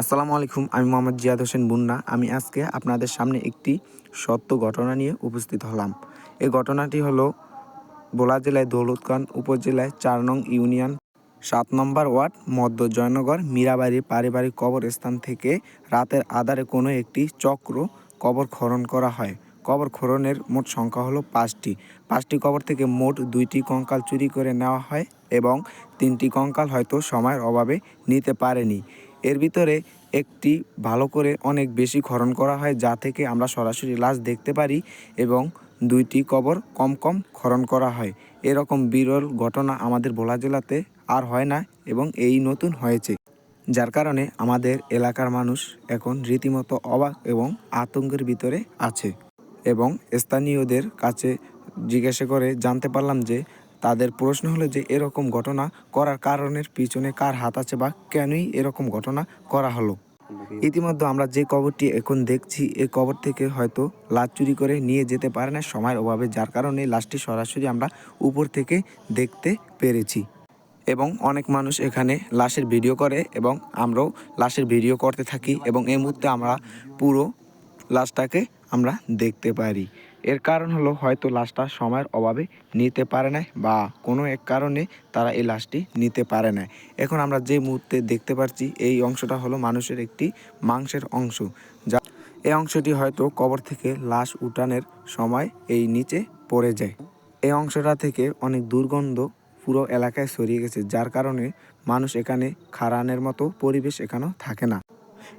আসসালামু আলাইকুম, আমি মোহাম্মদ জিয়াদ হোসেন বুন্না। আমি আজকে আপনাদের সামনে একটি সত্য ঘটনা নিয়ে উপস্থিত হলাম। এই ঘটনাটি হলো বোলা জেলায় দৌলতখান উপজেলায় চার নং ইউনিয়ন সাত নম্বর ওয়ার্ড, মধ্য জয়নগর মীরাবাড়ির পারিবারিক কবরস্থান থেকে রাতের আধারে কোনো একটি চক্র কবর খনন করা হয়। কবর খননের মোট সংখ্যা হলো পাঁচটি। পাঁচটি কবর থেকে মোট দুইটি কঙ্কাল চুরি করে নেওয়া হয় এবং তিনটি কঙ্কাল হয়তো সময়ের অভাবে নিতে পারেনি। এর ভিতরে একটি ভালো করে অনেক বেশি খনন করা হয়, যা থেকে আমরা সরাসরি লাশ দেখতে পারি এবং দুইটি কবর কম কম খনন করা হয়। এরকম বিরল ঘটনা আমাদের ভোলা জেলাতে আর হয় না এবং এই নতুন হয়েছে। যার কারণে আমাদের এলাকার মানুষ এখন রীতিমতো অবাক এবং আতঙ্কের ভিতরে আছে। এবং স্থানীয়দের কাছে জিজ্ঞাসা করে জানতে পারলাম যে তাদের প্রশ্ন হলো যে এরকম ঘটনা করার কারণের পিছনে কার হাত আছে বা কেনই এরকম ঘটনা করা হলো? ইতিমধ্যে আমরা যে কবরটি এখন দেখছি এই কবর থেকে হয়তো লাশ চুরি করে নিয়ে যেতে পারে না সময়ের অভাবে, যার কারণে লাশটি সরাসরি আমরা উপর থেকে দেখতে পেরেছি। এবং অনেক মানুষ এখানে লাশের ভিডিও করে এবং আমরাও লাশের ভিডিও করতে থাকি এবং এই মুহূর্তে আমরা পুরো লাশটাকে আমরা দেখতে পারি। এর কারণ হলো হয়তো লাশটা সময়ের অভাবে নিতে পারে না বা কোনো এক কারণে তারা এই লাশটি নিতে পারে না এখন আমরা যে মুহূর্তে দেখতে পাচ্ছি, এই অংশটা হলো মানুষের একটি মাংসের অংশ। যা এই অংশটি হয়তো কবর থেকে লাশ উঠানের সময় এই নিচে পড়ে যায়। এই অংশটা থেকে অনেক দুর্গন্ধ পুরো এলাকায় ছড়িয়ে গেছে, যার কারণে মানুষ এখানে খারানের মতো পরিবেশ এখানেও থাকে না।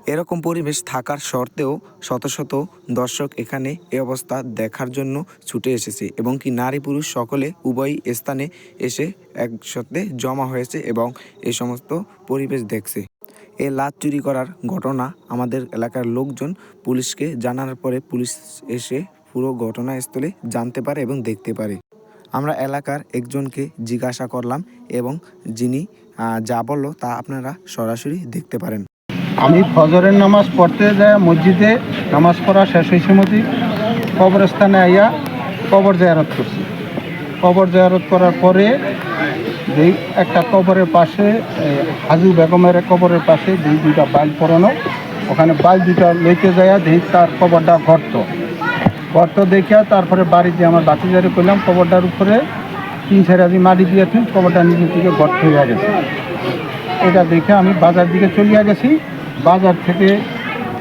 এরকম পরিবেশ থাকার সত্ত্বেও শত শত দর্শক এখানে এ অবস্থা দেখার জন্য ছুটে এসেছে এবং কি নারী পুরুষ সকলে উভয় স্থানে এসে একসাথে জমা হয়েছে এবং এই সমস্ত পরিবেশ দেখছে। এই লাশ চুরি করার ঘটনা আমাদের এলাকার লোকজন পুলিশকে জানার পরে পুলিশ এসে পুরো ঘটনাস্থলে জানতে পারে এবং দেখতে পারে। আমরা এলাকার একজনকে জিজ্ঞাসা করলাম এবং যিনি যা বলল তা আপনারা সরাসরি দেখতে পারেন। আমি ফজরের নামাজ পড়তে যাই মসজিদে নামাজ পড়া শেষ হয়েছে মতি, কবরস্থানে আইয়া কবর জায়ারত করছি। কবর জায়ারত করার পরে যেই একটা কবরের পাশে হাজু বেগমের কবরের পাশে যেই দুইটা বাইল পড়ানো ওখানে বাইল দুইটা লেকে যায় দেখি তার কবরটা গর্ত। গর্ত দেখিয়া তারপরে বাড়িতে আমার বাতিজারে করলাম, কবরটার উপরে তিন চার মাটি দিয়ে ঠিক কবরটা নিজে থেকে গর্ত হয়ে গেছে। এটা দেখে আমি বাজার দিকে চলিয়া গেছি। বাজার থেকে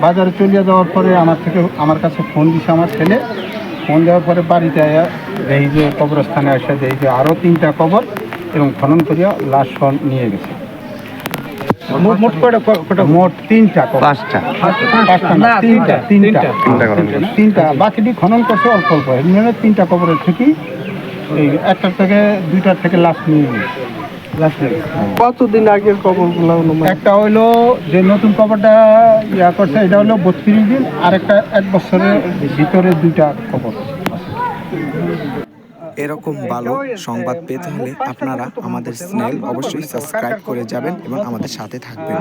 বাজারে চলিয়া যাওয়ার পরে আমার থেকে আমার কাছে ফোন দিছে আমার ছেলে। ফোন দেওয়ার পরে বাড়িতে আয়া দেখি যে কবরস্থানে আসে দেখি যে আরও তিনটা কবর এবং খনন করিয়া লাশ নিয়ে গেছে। মোট কটা মোট তিনটা কবর। পাঁচটা। পাঁচটা তিনটা তিনটা। তিনটা। বাকিটি খনন করছে অল্প অল্প। তিনটা কবরের থেকে এই একটার থেকে দুইটার থেকে লাশ নিয়ে গেছে। কতদিন আগের খবরগুলো একটা হইল যে নতুন খবরটা ইয়া করছে এটা হলো বত্রিশ দিন আর একটা এক বছরের ভিতরে দুইটা খবর এরকম ভালো সংবাদ পেতে হলে আপনারা আমাদের চ্যানেল অবশ্যই সাবস্ক্রাইব করে যাবেন এবং আমাদের সাথে থাকবেন।